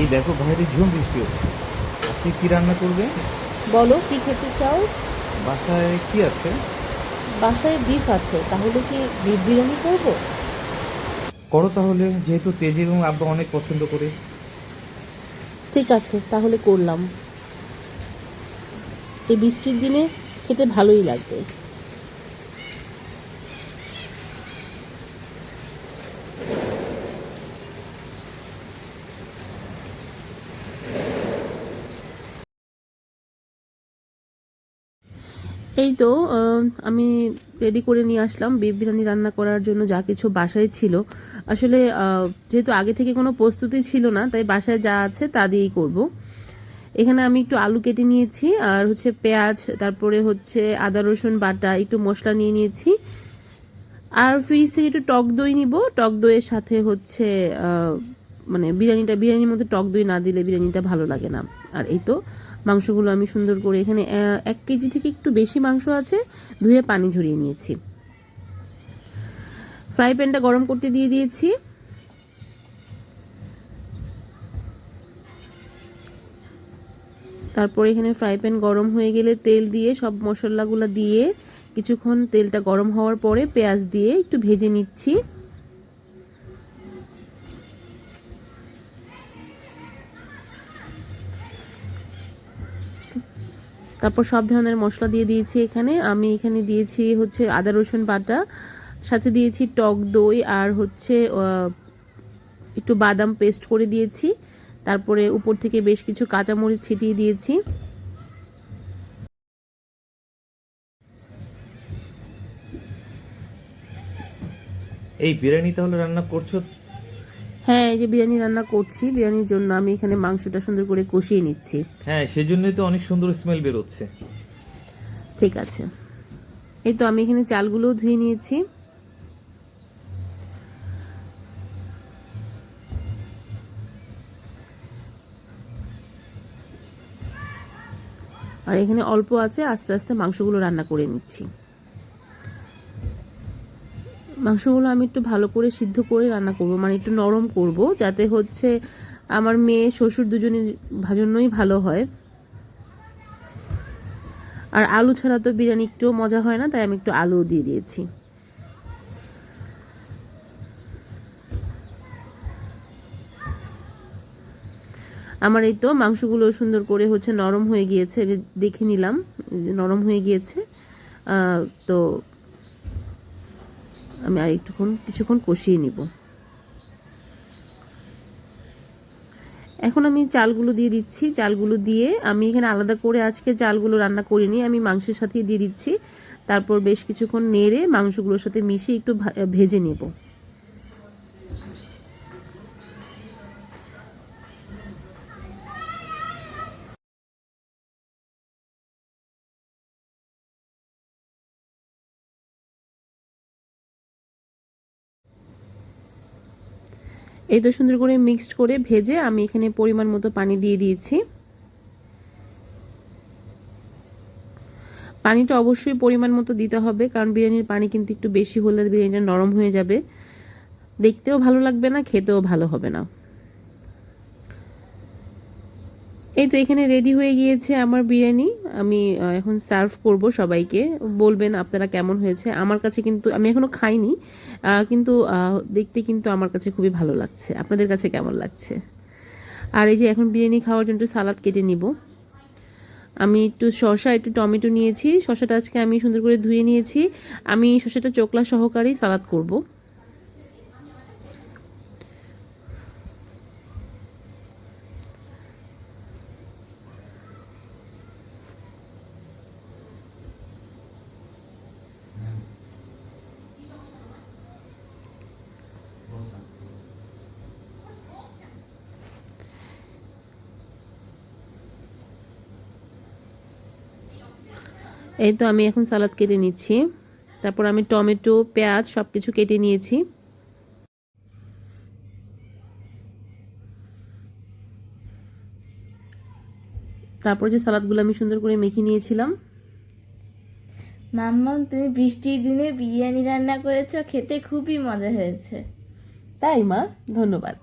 এই দেখো বাইরে ঝুম বৃষ্টি হচ্ছে। আজকে কি রান্না করবে? বলো কি খেতে চাও? বাসায় কি আছে? বাসায় বিফ আছে তাহলে কি বিফ বিরিয়ানি করব? করো তাহলে যেহেতু তেজি এবং আব্বা অনেক পছন্দ করে। ঠিক আছে তাহলে করলাম। এই বৃষ্টির দিনে খেতে ভালোই লাগবে। এই তো আমি রেডি করে নিয়ে আসলাম বিফ বিরিয়ানি রান্না করার জন্য যা কিছু বাসায় ছিল। আসলে যেহেতু আগে থেকে কোনো প্রস্তুতি ছিল না, তাই বাসায় যা আছে তা দিয়েই করব। এখানে আমি একটু আলু কেটে নিয়েছি, আর হচ্ছে পেঁয়াজ, তারপরে হচ্ছে আদা, রসুন, বাটা, একটু মশলা নিয়ে নিয়েছি। আর ফ্রিজ থেকে একটু টক দই নিব। টক দইয়ের সাথে হচ্ছে মানে বিরিয়ানিটা, বিরিয়ানির মধ্যে টক দই না দিলে বিরিয়ানিটা ভালো লাগে না। আর এই তো মাংসগুলো আমি সুন্দর করে এখানে এক কেজি থেকে একটু বেশি মাংস আছে, ধুয়ে পানি ঝরিয়ে নিয়েছি। ফ্রাই প্যানটা গরম করতে দিয়ে দিয়েছি। তারপর এখানে ফ্রাই প্যান গরম হয়ে গেলে তেল দিয়ে, সব মশলাগুলো দিয়ে কিছুক্ষণ তেলটা গরম হওয়ার পরে পেঁয়াজ দিয়ে একটু ভেজে নিচ্ছি। তারপর সব ধরনের মশলা দিয়ে দিয়েছি এখানে। আমি এখানে দিয়েছি হচ্ছে আদা, রসুন বাটা, সাথে দিয়েছি টক দই আর হচ্ছে একটু বাদাম পেস্ট করে দিয়েছি। তারপরে উপর থেকে বেশ কিছু কাঁচামরিচ ছিটিয়ে দিয়েছি। এই বিরিয়ানি তাহলে রান্না করছ হ্যাঁ এই যে বিরিয়ানি রান্না করছি বিরিয়ানির জন্য আমি এখানে মাংসটা সুন্দর করে কষিয়ে নিচ্ছি। হ্যাঁ সেজন্যই তো অনেক সুন্দর স্মেল বেরোচ্ছে। ঠিক আছে। এই তো আমি এখানে চালগুলোও ধুয়ে নিয়েছি। আর এখানে অল্প আছে আস্তে আস্তে মাংসগুলো রান্না করে নিচ্ছি। মাংসগুলো আমি একটু ভালো করে সিদ্ধ করে রান্না করব মানে একটু নরম করব, যাতে হচ্ছে আমার মেয়ে, শ্বশুর দুজনের জন্যই ভালো হয়। আর আলু ছাড়া তো বিরিয়ানি একটু মজা হয় না, তাই আমি একটু আলু দিয়ে দিয়েছি। আমার এই তো মাংসগুলো সুন্দর করে হচ্ছে নরম হয়ে গিয়েছে দেখে নিলাম নরম হয়ে গিয়েছে। তো আমি আর একটুক্ষণ, কিছুক্ষণ কষিয়ে নিব। এখন আমি চালগুলো দিয়ে দিচ্ছি। চালগুলো দিয়ে আমি এখানে আলাদা করে আজকে চালগুলো রান্না করিনি, আমি মাংসের সাথে দিয়ে দিচ্ছি। তারপর বেশ কিছুক্ষণ নেড়ে মাংসগুলোর সাথে মিশিয়ে একটু ভেজে নেব। এই তো সুন্দর করে মিক্সড করে ভেজে আমি এখানে পরিমাণ মতো পানি দিয়ে দিয়েছি। পানিটা অবশ্যই পরিমাণ মতো দিতে হবে, কারণ বিরিয়ানির পানি কিন্তু একটু বেশি হলে বিরিয়ানিটা নরম হয়ে যাবে। দেখতেও ভালো লাগবে না, খেতেও ভালো হবে না। এই তো এখানে রেডি হয়ে গিয়েছে আমার বিরিয়ানি। আমি এখন সার্ভ করব সবাইকে। বলবেন আপনারা কেমন হয়েছে? আমার কাছে কিন্তু, আমি এখনও খাইনি। কিন্তু দেখতে কিন্তু আমার কাছে খুবই ভালো লাগছে। আপনাদের কাছে কেমন লাগছে? আর এই যে এখন বিরিয়ানি খাওয়ার জন্য সালাদ কেটে নিব। আমি একটু শসা, একটু টমেটো নিয়েছি। শসাটা আজকে আমি সুন্দর করে ধুয়ে নিয়েছি। আমি শসাটা চোকলা সহকারেই সালাদ করব। এই তো আমি এখন সালাদ কেটে নিচ্ছি। তারপর আমি টমেটো পেঁয়াজ সব কিছু কেটে নিয়েছি। তারপর যে সালাদগুলো আমি সুন্দর করে মেখে নিয়েছিলাম। মাম্মাম তুমি বৃষ্টির দিনে বিরিয়ানি রান্না করেছ খেতে খুবই মজা হয়েছে। তাই মা ধন্যবাদ।